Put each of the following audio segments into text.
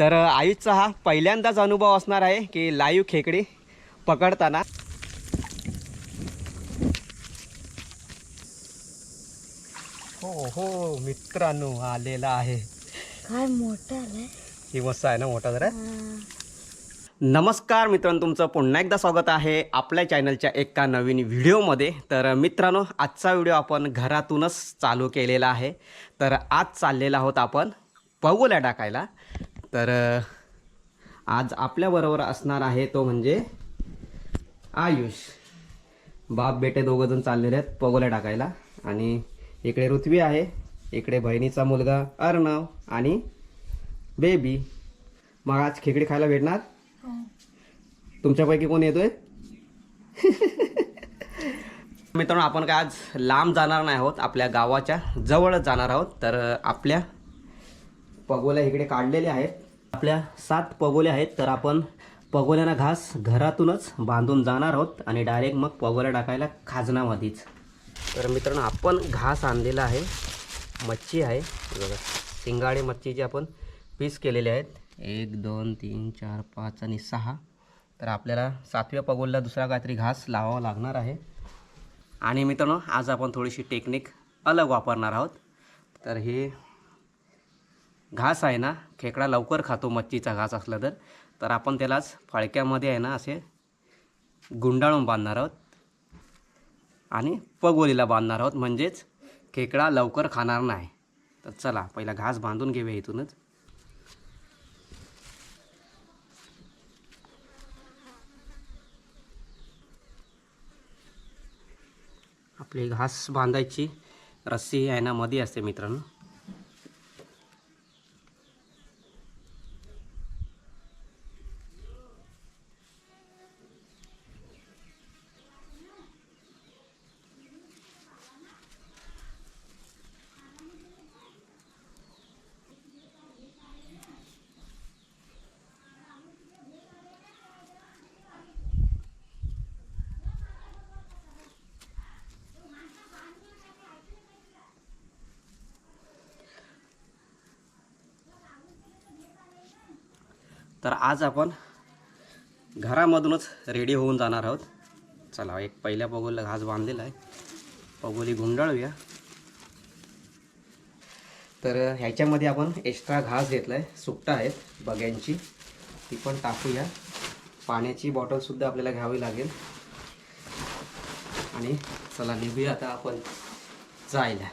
तर आयुषचा हा पहिल्यांदाच अनुभव असणार आहे की लाईव्ह खेकडी पकडताना. हो हो मित्रांनो आलेला आहे. काय मोठं ही आहे ना मोठा जरा? नमस्कार मित्रांनो तुमचं पुन्हा एकदा स्वागत आहे आपल्या चॅनलच्या एका नवीन व्हिडिओमध्ये. तर मित्रांनो आजचा व्हिडिओ आपण घरातूनच चालू केलेला आहे. तर आज चाललेला आहोत आपण पगोल्या टाकायला. तर आज आपल्याबरोबर असणार आहे तो म्हणजे आयुष. बाप बेटे दोघंजण चाललेले आहेत पगोल्या टाकायला. आणि इकडे ऋत्वी आहे इकडे बहिणीचा मुलगा अर्णव आणि बेबी मग आज खेकडी खायला भेटणार? तुमच्यापैकी कोण येतोय? मित्रांनो आपण काय आज लांब जाणार नाही आहोत. आपल्या गावाच्या जवळच जाणार आहोत. तर आपल्या पगोल्या इकडे काढलेल्या आहेत. आपल्या सात पगोल्या आहेत तर आपण पगोल्यांना घास घरातूनच बांधून जाणार आहोत आणि डायरेक्ट मग पगोल्या टाकायला खाजनामध्येच तर मित्रांनो आपण घास आणलेला आहे मच्छी आहे. बघा शिंगाडे मच्छीचे आपण पीस केलेले आहेत. एक दोन तीन चार पाच आणि सहा. तर आपल्याला सातव्या पगोलला दुसरा काहीतरी घास लावावा लागणार आहे. आणि मित्रांनो आज आपण थोडीशी टेक्निक अलग वापरणार आहोत. तर हे घास आहे ना खेकडा लवकर खातो मच्छीचा घास असला तर. तर आपण त्यालाच फळक्यामध्ये आहे ना असे गुंडाळून बांधणार आहोत. आणि पगोलीला बांधणार आहोत म्हणजेच खेकडा लवकर खाणार नाही. तर चला पहिला घास बांधून घेऊया इथूनच. आपली घास बांधायची रस्सी आहे ना मध्ये असते मित्रांनो. तर आज आपण घरामधूनच रेडी होऊन जाणार आहोत. चला एक पहिल्या पगोलीला घास बांधलेला आहे. पगोली गुंडाळूया. तर ह्याच्यामध्ये आपण एक्स्ट्रा घास घेतला आहे सुट्टा आहेत बग्यांची. ती पण टाकूया. पाण्याची बॉटलसुद्धा आपल्याला घ्यावी लागेल. आणि चला निघूया आता आपण जायला.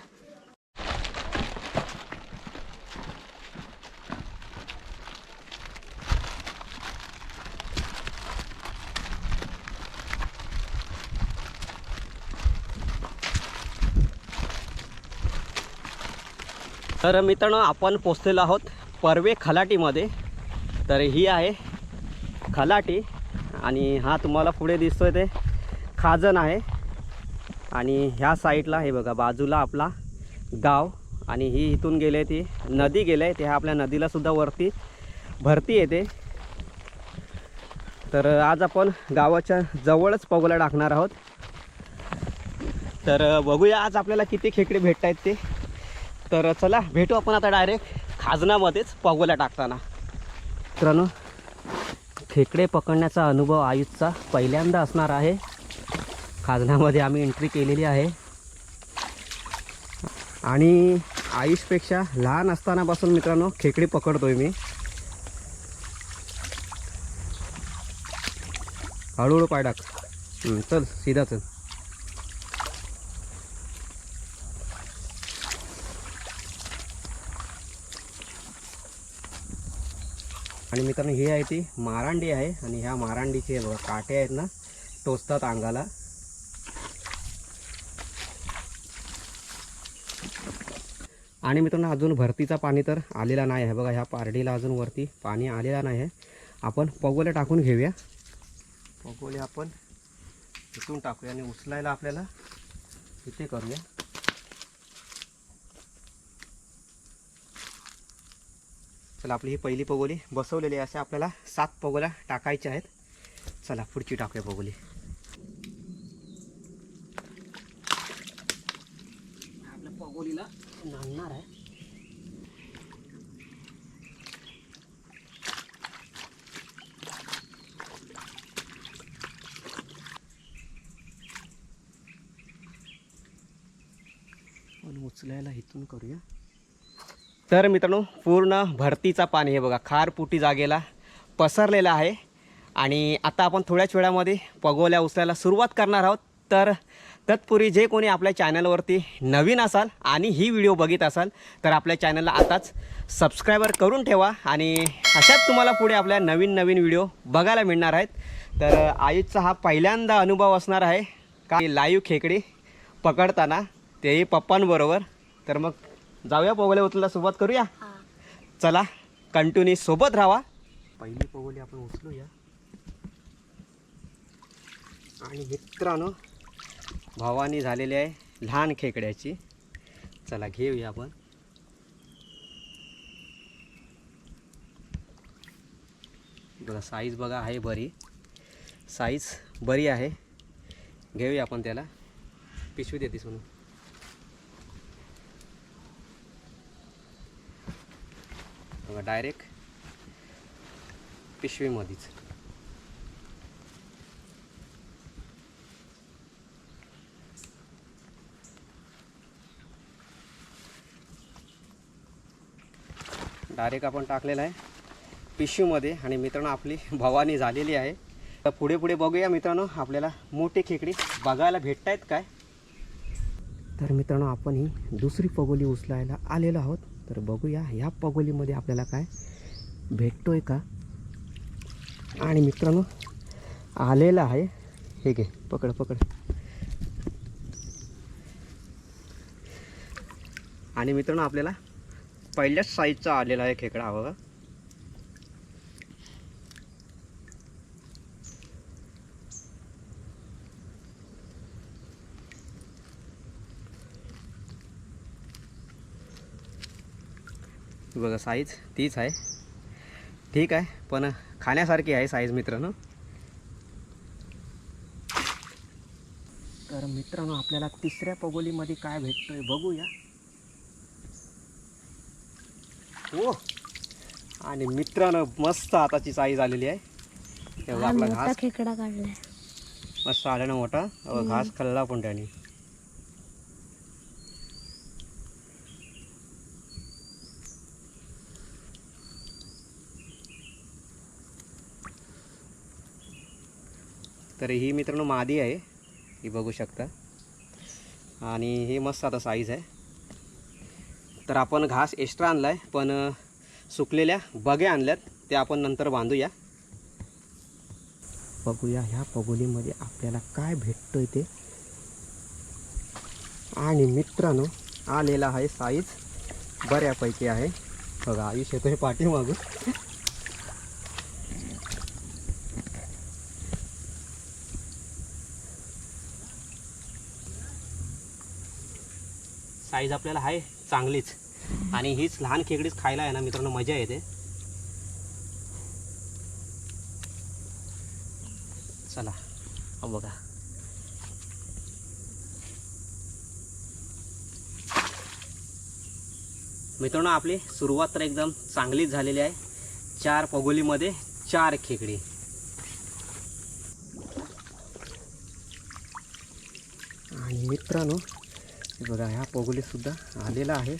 तर मित्रांनो आपण पोचलेलो आहोत परवे खलाटीमध्ये. तर ही आहे खलाटी आणि हा तुम्हाला पुढे दिसतोय ते खाजन आहे. आणि ह्या साईडला हे बघा बाजूला आपला गाव आणि ही इथून गेले ती नदी गेले ते ह्या आपल्या नदीला सुद्धा वरती भरती येते. तर आज आपण गावाच्या जवळच पगोला टाकणार आहोत. तर बघूया आज आपल्याला किती खेकडे भेटत आहेत ते. तर चला भेटू आपण आता डायरेक्ट खाजनामध्येच पगोल्या टाकताना. मित्रांनो खेकडे पकडण्याचा अनुभव आयुषचा पहिल्यांदा असणार आहे. खाजनामध्ये आम्ही एंट्री केलेली आहे. आणि आयुषपेक्षा लहान असतानापासून मित्रांनो खेकडे पकडतोय मी. हळूहळू पाय टाक. चल सीधा चल. मित्रांनो ही आहे ती मारांडी आहे आणि ह्या मारांडीचे बघा काटे आहेत ना टोचतात अंगाला. आणि मित्रांनो अजून भरतीचा पाणी तर आलेला नाही आहे. बघा ह्या पारडीला अजून वरती पाणी आलेला नाही आहे. आपण पगोले टाकून घेऊया. पगोले आपण इथून टाकूया आणि उचलायला आपल्याला इथे करूया. चला आपली ही पहिली पगोली बसवलेली असे आपल्याला सात पगोल्या टाकायच्या आहेत. चला पुढची टाकूया पगोली. आपल्या पगोलीला नांगणार आहे. उचलायला इथून करूया. तर मित्रांनो पूर्ण भरतीचा पाणी हे बघा. खारपुटी जागेला पसरलेला आहे. आणि आता आपण थोड्याच वेळामध्ये पगोल्या उचलायला सुरुवात करणार आहोत. तर तत्पूर्वी जे कोणी आपल्या चॅनलवरती नवीन असाल आणि ही व्हिडिओ बघित असाल तर आपल्या चॅनलला आताच सबस्क्रायबर करून ठेवा. आणि अशाच तुम्हाला पुढे आपल्या नवीन नवीन व्हिडिओ बघायला मिळणार आहेत. तर आयुषचा हा पहिल्यांदा अनुभव असणार आहे. का लाईव्ह खेकडी पकडताना तेही पप्पांबरोबर. तर मग जाऊया पोगोले उचलायला सुरुवात करूया? चला कंटिन्यू सोबत राहा पहिली पोगोली आपण उचलूया. आणि मित्रांनो भावानी झालेली आहे लहान खेकड्याची. चला घेऊया आपण. बघा साईज बघा आहे बरी. साईज बरी आहे. घेऊया आपण त्याला. पिशवी देते सोनू. बघा डायरेक्ट पिशवीमध्येच. डायरेक्ट आपण टाकलेला आहे. पिशवीमध्ये आणि मित्रांनो आपली भवानी झालेली आहे. तर पुढे पुढे बघूया मित्रांनो आपल्याला मोठी खेकडी बघायला भेटत आहेत काय? तर मित्रांनो आपण ही दुसरी पगोली उचलायला आलेलो आहोत. तर बघूया ह्या पगोलीमध्ये आपल्याला काय भेटतोय का? आणि मित्रांनो आलेला आहे. हे घे पकड पकड. आणि मित्रांनो आपल्याला पहिल्याच साईजचा आलेला आहे खेकडा हा बघा ही साईज तीच आहे. ठीक आहे पण खाण्यासारखी आहे साईज मित्रांनो. तर मित्रांनो आपल्याला तिसऱ्या पगोलीमध्ये काय भेटतोय बघूया. हो आणि मित्रांनो मस्त हाताची साईज आलेली आहे. आपला घास. खेकडा काढलाय. मस्त आला ना मोठा घास खाल्ला पण त्याने. तर ही मित्रांनो मादी आहे. ही बघू शकता. आणि हे मस्त आता साईज आहे. तर आपण घास एक्स्ट्रा आणला आहे पण सुकलेल्या बगे आणल्यात. त्या आपण नंतर बांधूया. बघूया ह्या पगोलीमध्ये आपल्याला काय भेटतो ते. आणि मित्रांनो आलेला आहे साईज बऱ्यापैकी आहे. बघा आयुष्य येतोय पाठीमागून. साईज आपल्याला आहे चांगलीच. आणि हीच लहान खेकडीच खायला आहे ना मित्रांनो मजा येते. चला हा बघा. मित्रांनो आपली सुरुवात तर एकदम चांगलीच झालेली आहे. चार पगोलीमध्ये चार खेकडी. आणि मित्रांनो हे बघा ह्या पोगलीसुद्धा आलेला आहे.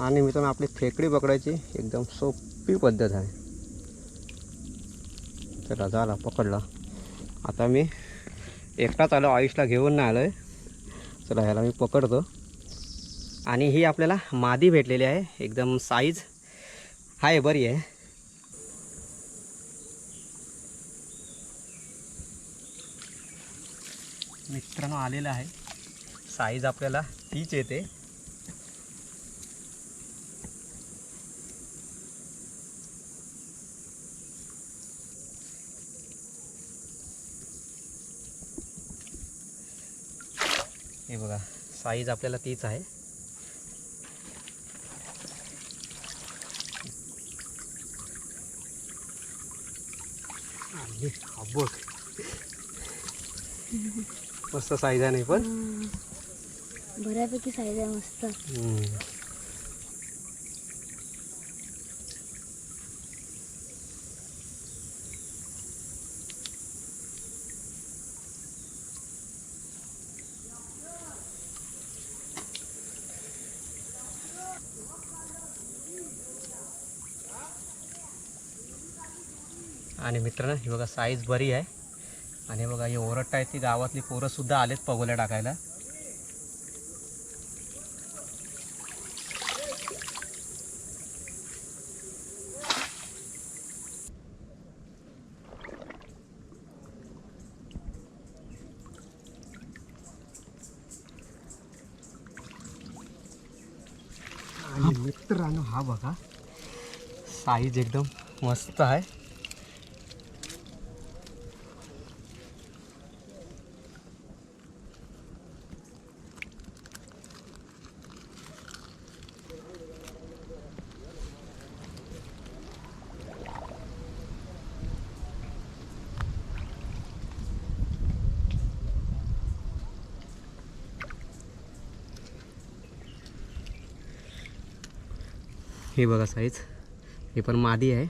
आणि मित्रांनो आपली फेकडी पकडायची एकदम सोपी पद्धत आहे. चला झाला पकडला. आता मी एकटाच आलो आयुषला घेऊन नाही आलो आहे चला ह्याला मी पकडतो. आणि ही आपल्याला मादी भेटलेली आहे. एकदम साईज आहे बरी आहे. मित्रांनो आलेलं आहे. साईज आपल्याला तीच येते. हे बघा साईज आपल्याला तीच आहे. हा बघ मस्त साईज आहे नाही पण? बऱ्यापैकी साईज आहे मस्त. आणि मित्रांनो ही बघा साईज बरी आहे. आणि बघा ही ओरट आहे ती गावातली पोरंसुद्धा आलेत पगोल्या टाकायला. आणि मित्रांनो हा बघा साईज एकदम मस्त आहे. हे बघा साईज हे पण मादी आहे.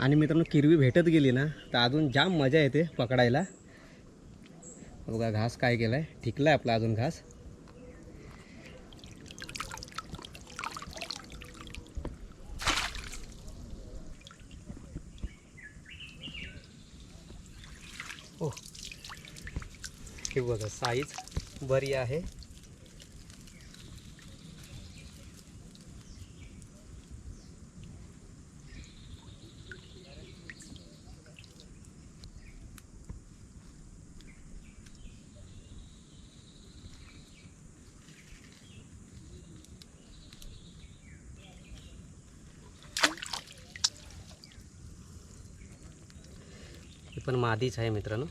आणि मित्रांनो किरवी भेटत गेली ना तर अजून जाम मजा येते पकडायला. बघा घास काय केला आहे ठिकला आहे आपला अजून घास. ओ हे बघा साईज बरी आहे. मादीच आहे मित्रांनो.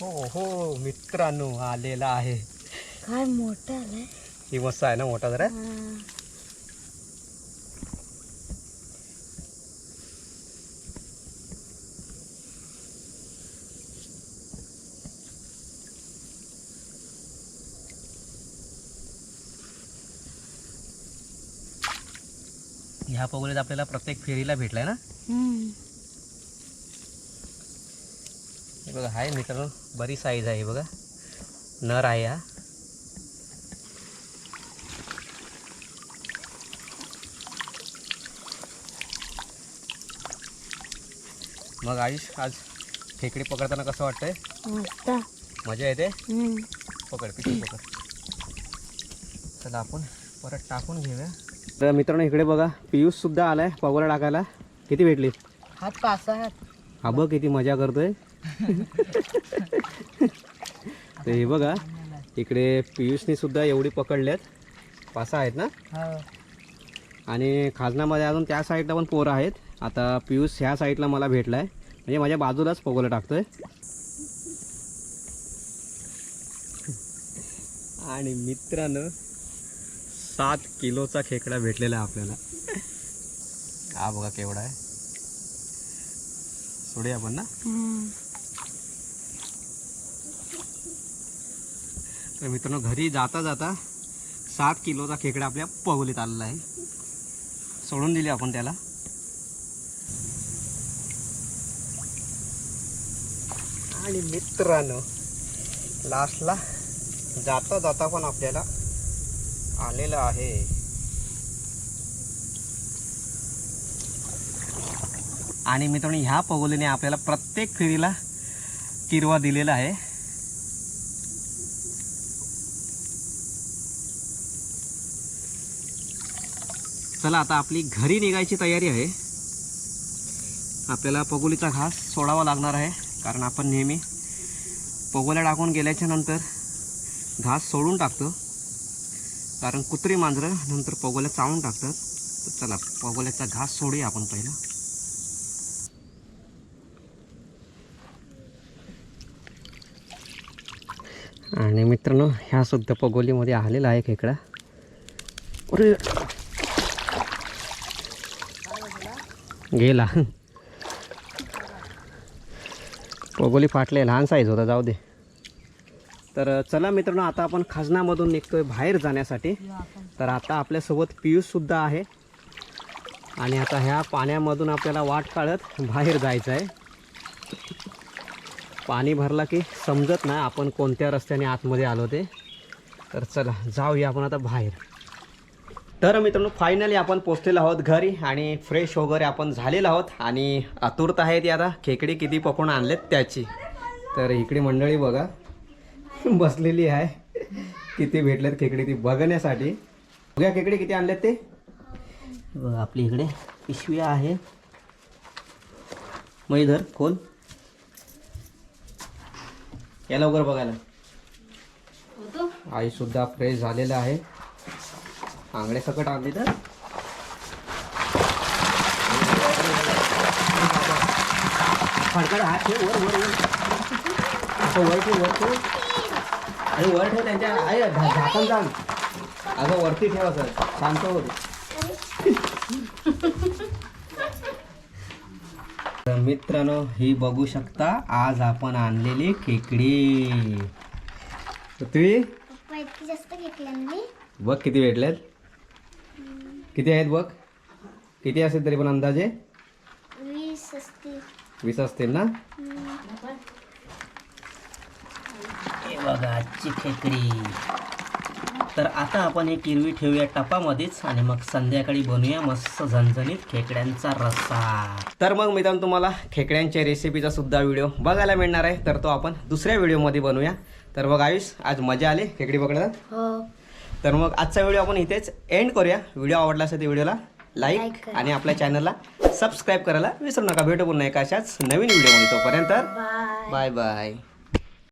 हो हो मित्रांनो आलेला आहे. काय मोठा आलाय? ही मस्त आहे ना मोठा जरा? हा. ह्या पगोलीत आपल्याला प्रत्येक फेरीला भेटलाय ना. हे बघा आहे मित्रांनो बरी साईज आहे बघा. नर आहे हा. मग आयुष आज खेकडे पकडताना कसं वाटतंय? मजा येते. पकड पिठू पकड. चला आपण परत टाकून घेऊया. तर मित्रांनो इकडे बघा पियुष सुद्धा आलाय पगोला टाकायला. किती भेटली? हात पाच हा बघ किती मजा करतोय. तर हे बघा इकडे पियुषने सुद्धा एवढी पकडल्यात. पासा आहेत ना? हो. आणि खाजनामध्ये अजून त्या साईडला पण पोरं आहेत. आता पियुष ह्या साईडला मला भेटला आहे म्हणजे माझ्या बाजूलाच पगोला टाकतोय. आणि मित्रानं सात किलोचा खेकडा भेटलेला आहे आपल्याला. हा बघा केवढा आहे. सोडूया आपण ना? तर मित्रांनो घरी जाता जाता सात किलोचा खेकडा आपल्या पवलीत आलेला आहे. सोडून दिली आपण त्याला. आणि मित्रांनो लास्टला जाता जाता पण आपल्याला आलेलं आहे. आणि मित्रांनो ह्या पगोलीने आपल्याला प्रत्येक फेरीला किरवा दिलेला आहे. चला आता आपली घरी निघायची तयारी आहे. आपल्याला पगोलीचा घास सोडावा लागणार आहे कारण आपण नेहमी पगोल्या टाकून गेल्याच्यानंतर घास सोडून टाकतो. कारण कुत्री मांजरं नंतर पगोल्या चावून टाकतात. तर चला पगोल्याचा घास सोडूया आपण पहिला. आणि मित्रांनो ह्या सुद्धा पगोलीमध्ये आलेला आहे खेकडा अरे. गेला. पगोली फाटले लहान साईज होता जाऊ दे. तर चला मित्रांनो आता आपण खजनामधून निघतोय बाहेर जाण्यासाठी. तर आता आपल्यासोबत पियुषसुद्धा आहे. आणि आता ह्या पाण्यामधून आपल्याला वाट काढत बाहेर जायचं आहे पाणी भरला की समजत नाही आपण कोणत्या रस्त्याने आतमध्ये आलो ते. तर चला जाऊया आपण आता बाहेर. तर मित्रांनो फायनली आपण पोचलेलो आहोत घरी आणि फ्रेश वगैरे आपण झालेलो आहोत आणि आतुरता आहे ती आता. खेकडी किती पकडून आणलेत त्याची. तर इकडे मंडळी बघा. बसलेली आहे. किती भेटलेत खेकडे ती बघण्यासाठी. बघा खेकडे किती आणलेत ते. बघा आपली इकडे पिशवी आहे मग इधर खोल. या लवकर बघायला. आई सुद्धा फ्रेश झालेला आहे. आंगडे सकट आणली तर. फडकड हात ठेव वर वर वर. वर ठेव वर ठेव त्यांच्या. आहे झा- झाकण सांग अगं वरती ठेव सर शांत होत तर मित्रांनो ही बघू शकता आज आपण आणलेली खेकडी पृथ्वी? पप्पा इतकी जास्त घेतल्यांनी बघ किती भेटलेत. किती आहेत बघ. किती असेल तरी पण अंदाजे? वीस असतील. वीस असतील ना? बघा आजची खेकडी तर आता आपण हे किरवी ठेवूया टपामध्येच आणि मग संध्याकाळी बनवूया मस्त झणझणीत खेकड्यांचा रस्सा. तर मग मित्रांनो तुम्हाला खेकड्यांच्या रेसिपीचा सुद्धा व्हिडिओ बघायला मिळणार आहे. तर तो आपण दुसऱ्या व्हिडिओमध्ये बनवूया तर बघ आयुष आज मजा आली खेकडी पकडत हो. तर मग आजचा व्हिडिओ आपण इथेच एंड करूया. व्हिडिओ आवडला असेल तर व्हिडिओला लाईक. आणि आपल्या चॅनलला सबस्क्राईब करायला विसरू नका. भेटू पुन्हा एका अशाच नवीन व्हिडिओमध्ये तोपर्यंत. Bye bye